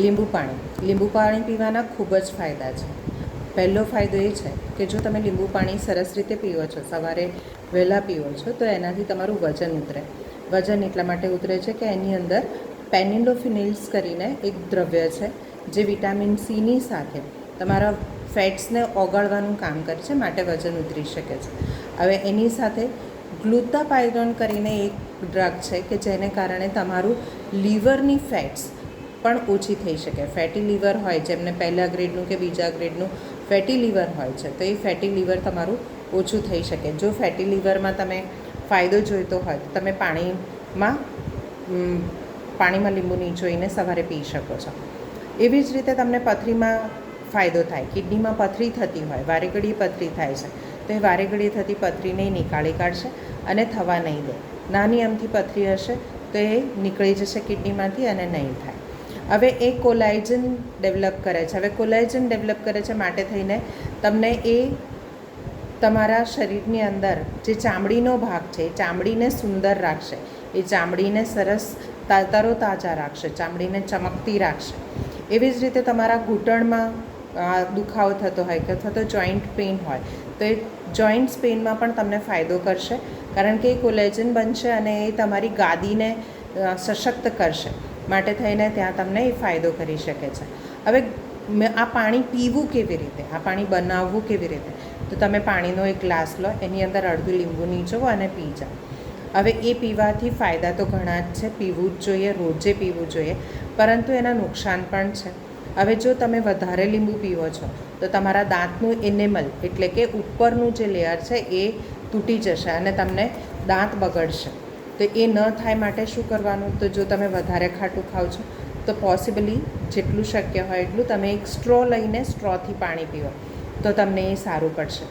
લીંબુ પાણી. લીંબુ પાણી પીવાના ખૂબ જ ફાયદા છે. પહેલો ફાયદો એ છે કે જો તમે લીંબુ પાણી સરસ રીતે પીવો છો, સવારે વહેલા પીવો છો, તો એનાથી તમારું વજન ઉતરે. વજન એટલા માટે ઉતરે છે કે એની અંદર પેનિલોફિનિલ્સ કરીને એક દ્રવ્ય છે, જે વિટામિન સીની સાથે તમારા ફેટ્સને ઓગાળવાનું કામ કરે છે, માટે વજન ઉતરી શકે છે. હવે એની સાથે ગ્લુતાપાયરોન કરીને એક ડ્રગ છે કે જેને કારણે તમારું લીવરની ફેટ્સ પણ ઓછી થઈ શકે. ફેટી લીવર હોય જેમને પહેલા ગ્રેડનું કે બીજા ગ્રેડનું ફેટી લીવર હોય છે, તો એ ફેટી લીવર તમારું ઓછું થઈ શકે. જો ફેટી લીવરમાં તમે ફાયદો જોઈતો હોય, તો તમે પાણીમાં પાણીમાં લીંબુ નીચોઈને સવારે પી શકો છો. એવી જ રીતે તમને પથરીમાં ફાયદો થાય. કિડનીમાં પથરી થતી હોય વારે ઘડીએ પથરી થાય છે, તો એ વારે ઘડીએ થતી પથરીને નીકાળી કાઢશે અને થવા નહીં દે. નાની અમથી પથરી હશે, તો એ નીકળી જશે કિડનીમાંથી અને નહીં થાય. હવે એ કોલાઇજન ડેવલપ કરે છે. હવે કોલાઇજન ડેવલપ કરે છે માટે થઈને તમને એ તમારા શરીરની અંદર જે ચામડીનો ભાગ છે, એ ચામડીને સુંદર રાખશે. એ ચામડીને સરસ તા- તરોતાજા રાખશે, ચામડીને ચમકતી રાખશે. એવી જ રીતે તમારા ઘૂંટણમાં દુખાવો થતો હોય કે અથવા તો જોઈન્ટ પેઇન હોય, તો એ જોઈન્ટ્સ પેઇનમાં પણ તમને ફાયદો કરશે. કારણ કે એ કોલેજન બનશે અને એ તમારી ગાદીને સશક્ત કરશે. માટે થઈને ત્યાં તમને એ ફાયદો કરી શકે છે. હવે આ પાણી પીવું કેવી રીતે? આ પાણી બનાવવું કેવી રીતે? તો તમે પાણીનો એક ગ્લાસ લો, એની અંદર અડધું લીંબુ નીચો અને પી જાઓ. હવે એ પીવાથી ફાયદા તો ઘણા જ છે, પીવું જ જોઈએ, રોજે પીવું જોઈએ, પરંતુ એના નુકસાન પણ છે. હવે જો તમે વધારે લીંબુ પીવો છો, તો તમારા દાંતનું એનેમલ એટલે કે ઉપરનું જે લેયર છે એ તૂટી જશે અને તમને દાંત બગડશે. તો એ ન થાય માટે શું કરવાનું? તો જો તમે વધારે ખાટું ખાઓ છો, તો પોસિબલી જેટલું શક્ય હોય એટલું તમે એક સ્ટ્રો લઈને સ્ટ્રોથી પાણી પીવો તો તમને એ સારું પડશે.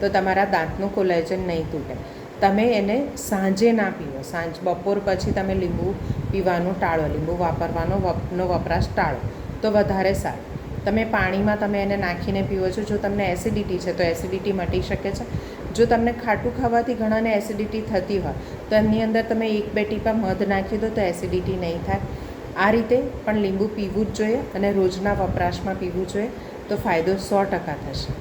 તો તમારા દાંતનું કોલેજન નહીં તૂટે. તમે એને સાંજે ના પીવો સાંજ, બપોર પછી તમે લીંબુ પીવાનું ટાળો. લીંબુ વાપરવાનો વપ- વપરાશ ટાળો. તો વધારે સારું. તમે પાણીમાં તમે એને નાખીને પીવો છો, જો તમને એસિડિટી છે તો એસિડિટી મટી શકે છે. જો તમને ખાટું ખાવાથી ઘણાને એસિડિટી થતી હોય, તો એની અંદર તમે એક બે ટીપા મધ નાખી દો તો એસિડિટી નહીં થાય. આ રીતે પણ લીંબુ પીવું જ જોઈએ અને રોજના વપરાશમાં પીવું જોઈએ તો ફાયદો સો ટકા થશે.